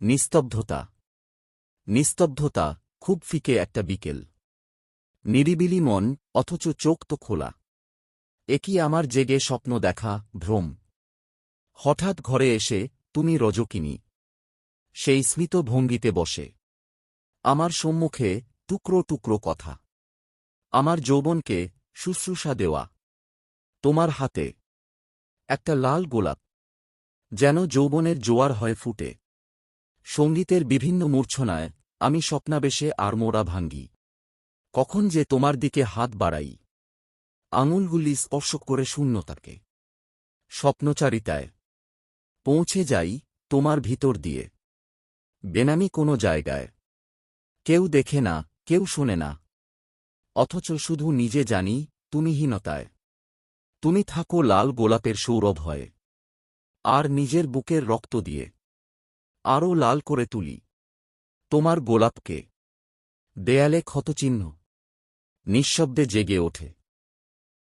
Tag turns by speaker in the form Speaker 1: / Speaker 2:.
Speaker 1: নিস্তব্ধতা। নিস্তব্ধতা খুব ফিকে একটা বিকেল। নিরিবিলি মন, অথচ চোখ তো খোলা। একই আমার জেগে স্বপ্ন দেখা, ভ্রম? হঠাৎ ঘরে এসে তুমি রজকিনী। সেই স্মিত ভঙ্গিতে বসে। আমার সম্মুখে টুকরো টুকরো কথা। আমার যৌবনকে শুশ্রূষা দেওয়া। তোমার হাতে একটা লাল গোলাপ। যেন যৌবনের জোয়ার হয় ফুটে। সঙ্গীতের বিভিন্ন মূর্ছনায় আমি স্বপ্নাবেশে আর মোড়া ভাঙ্গি। কখন যে তোমার দিকে হাত বাড়াই। আঙুলগুলি স্পর্শ করে শূন্যতাকে। স্বপ্নচারিতায়, পৌঁছে যাই তোমার ভিতর দিয়ে। বেনামি কোনো জায়গায়। কেউ দেখে না, কেউ শোনে না। অথচ শুধু নিজে জানি তুমিহীনতায় তুমি থাকো লাল গোলাপের সৌরভ হয়ে। আর নিজের বুকের রক্ত দিয়ে। আরও লাল করে তুলি। তোমার গোলাপকে। দেয়ালে ক্ষতচিহ্ন। নিঃশব্দে জেগে ওঠে।